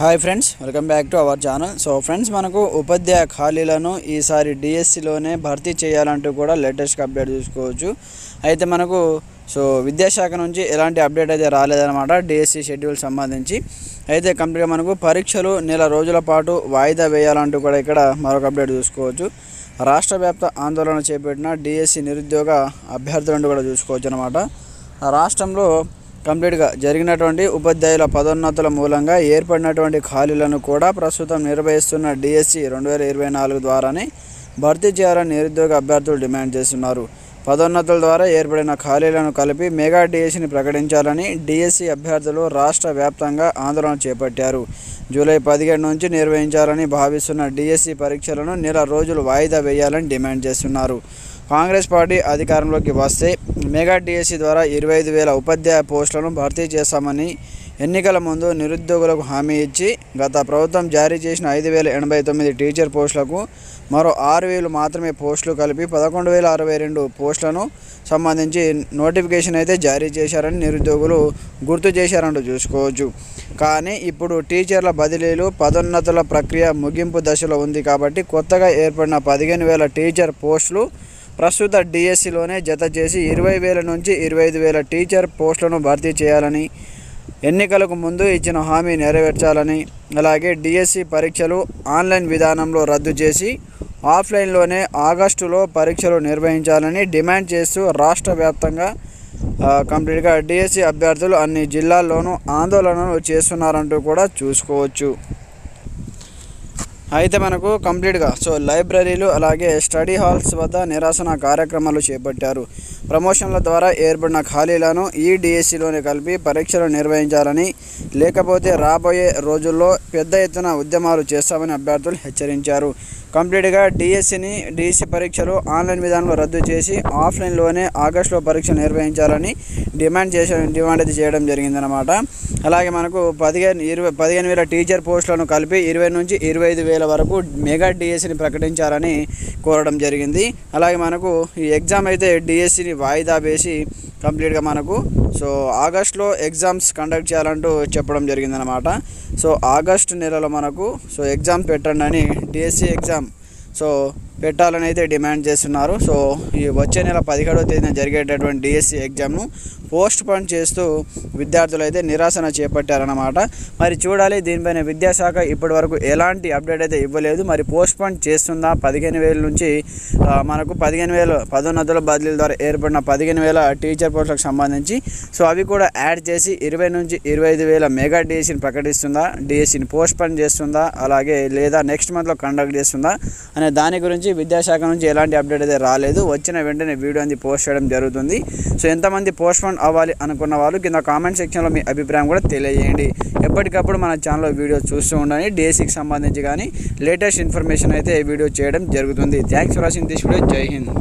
Hi friends welcome back to our channel so friends మనకు ఉపాధ్యాయ ఖాళీలను ఈసారి డిఎస్సిలోనే భర్తీ చేయాలంటూ కూడా లేటెస్ట్గా అప్డేట్ చూసుకోవచ్చు. అయితే మనకు సో విద్యాశాఖ నుంచి ఎలాంటి అప్డేట్ అయితే రాలేదన్నమాట డిఎస్సి షెడ్యూల్ సంబంధించి. అయితే కంప్లీట్గా మనకు పరీక్షలు నెల రోజుల పాటు వాయిదా వేయాలంటూ కూడా ఇక్కడ మరొక అప్డేట్ చూసుకోవచ్చు. రాష్ట్ర వ్యాప్త ఆందోళన చేపట్టిన డిఎస్సి నిరుద్యోగ అభ్యర్థులను కూడా చూసుకోవచ్చు అనమాట రాష్ట్రంలో కంప్లీట్గా జరిగినటువంటి ఉపాధ్యాయుల పదోన్నతుల మూలంగా ఏర్పడినటువంటి ఖాళీలను కూడా ప్రస్తుతం నిర్వహిస్తున్న డిఎస్సి రెండు వేల ఇరవై నాలుగు ద్వారానే భర్తీ చేయాలని నిరుద్యోగ అభ్యర్థులు డిమాండ్ చేస్తున్నారు. పదోన్నతుల ద్వారా ఏర్పడిన ఖాళీలను కలిపి మెగా డిఎస్సిని ప్రకటించాలని డిఎస్సి అభ్యర్థులు రాష్ట్ర వ్యాప్తంగా ఆందోళన చేపట్టారు. జూలై పదిహేడు నుంచి నిర్వహించాలని భావిస్తున్న డిఎస్సి పరీక్షలను నెల రోజులు వాయిదా వేయాలని డిమాండ్ చేస్తున్నారు. కాంగ్రెస్ పార్టీ అధికారంలోకి వస్తే మెగా డిఎస్సి ద్వారా ఇరవై ఐదు వేల ఉపాధ్యాయ పోస్టులను భర్తీ చేస్తామని ఎన్నికల ముందు నిరుద్యోగులకు హామీ ఇచ్చి గత ప్రభుత్వం జారీ చేసిన ఐదు వేల ఎనభై తొమ్మిది టీచర్ పోస్టులకు మరో ఆరు వేలు మాత్రమే పోస్టులు కలిపి పదకొండు వేల అరవై రెండు పోస్టులను సంబంధించి నోటిఫికేషన్ అయితే జారీ చేశారని నిరుద్యోగులు గుర్తు చేశారంటూ చూసుకోవచ్చు. కానీ ఇప్పుడు టీచర్ల బదిలీలు పదోన్నతుల ప్రక్రియ ముగింపు దశలో ఉంది కాబట్టి కొత్తగా ఏర్పడిన పదిహేను వేల టీచర్ పోస్టులు ప్రస్తుత డిఎస్సిలోనే జత చేసి ఇరవై వేల నుంచి ఇరవై ఐదు వేల టీచర్ పోస్టులను భర్తీ చేయాలని ఎన్నికలకు ముందు ఇచ్చిన హామీ నెరవేర్చాలని అలాగే డిఎస్సి పరీక్షలు ఆన్లైన్ విధానంలో రద్దు చేసి ఆఫ్లైన్లోనే ఆగస్టులో పరీక్షలు నిర్వహించాలని డిమాండ్ చేస్తూ రాష్ట్ర వ్యాప్తంగా కంప్లీట్గా డిఎస్సి అభ్యర్థులు అన్ని జిల్లాల్లోనూ ఆందోళనలు చేస్తున్నారంటూ కూడా చూసుకోవచ్చు. అయితే మనకు కంప్లీట్గా సో లైబ్రరీలు అలాగే స్టడీ హాల్స్ వద్ద నిరాశన కార్యక్రమాలు చేపట్టారు. ప్రమోషన్ల ద్వారా ఏర్పడిన ఖాళీలను ఈ డిఎస్సిలోనే కలిపి పరీక్షలు నిర్వహించాలని లేకపోతే రాబోయే రోజుల్లో పెద్ద ఎత్తున ఉద్యమాలు చేస్తామని అభ్యర్థులు హెచ్చరించారు. కంప్లీట్గా డిఎస్సిని డిఎస్సి పరీక్షలు ఆన్లైన్ విధానంలో రద్దు చేసి ఆఫ్లైన్లోనే ఆగస్టులో పరీక్ష నిర్వహించాలని డిమాండ్ చేసే డిమాండ్ అయితే చేయడం జరిగిందనమాట అలాగే మనకు పదిహేను ఇరవై పదిహేను వేల టీచర్ పోస్టులను కలిపి ఇరవై నుంచి ఇరవై ఐదు వేల వరకు మెగా డిఎస్సిని ప్రకటించాలని కోరడం జరిగింది. అలాగే మనకు ఈ ఎగ్జామ్ అయితే డిఎస్సిని వాయిదా వేసి కంప్లీట్గా మనకు సో ఆగస్ట్లో ఎగ్జామ్స్ కండక్ట్ చేయాలంటూ చెప్పడం జరిగిందనమాట సో ఆగస్ట్ నెలలో మనకు సో ఎగ్జామ్ పెట్టండి అని డిఎస్సి ఎగ్జామ్ సో పెట్టాలని అయితే డిమాండ్ చేస్తున్నారు. సో ఈ వచ్చే నెల పదిహేడవ తేదీన జరిగేటటువంటి డిఎస్సి ఎగ్జామ్ను పోస్ట్ పోన్ చేస్తూ విద్యార్థులు అయితే నిరాశన చేపట్టారన్నమాట. మరి చూడాలి దీనిపైన విద్యాశాఖ ఇప్పటి వరకు ఎలాంటి అప్డేట్ అయితే ఇవ్వలేదు. మరి పోస్ట్ పోన్ చేస్తుందా? పదిహేను వేల నుంచి మనకు పదిహేను వేల పదోన్నతుల బదిలీల ద్వారా ఏర్పడిన పదిహేను వేల టీచర్ పోస్టులకు సంబంధించి సో అవి కూడా యాడ్ చేసి ఇరవై నుంచి ఇరవై ఐదు వేల మెగా డిఎస్సిని ప్రకటిస్తుందా? డిఎస్సిని పోస్ట్ పోన్ చేస్తుందా? అలాగే లేదా నెక్స్ట్ మంత్లో కండక్ట్ చేస్తుందా? అనే దాని గురించి విద్యాశాఖ నుంచి ఎలాంటి అప్డేట్ అయితే రాలేదు. వచ్చిన వెంటనే వీడియో అనేది పోస్ట్ చేయడం జరుగుతుంది. సో ఎంతమంది పోస్ట్ పోన్ అవ్వాలి అనుకున్న వాళ్ళు కింద కామెంట్ సెక్షన్లో మీ అభిప్రాయం కూడా తెలియజేయండి. ఎప్పటికప్పుడు మన ఛానల్లో వీడియో చూస్తూ ఉండండి. డిఎస్సికి సంబంధించి కానీ లేటెస్ట్ ఇన్ఫర్మేషన్ అయితే ఈ వీడియో చేయడం జరుగుతుంది. Thanks for watching this video Jai Hind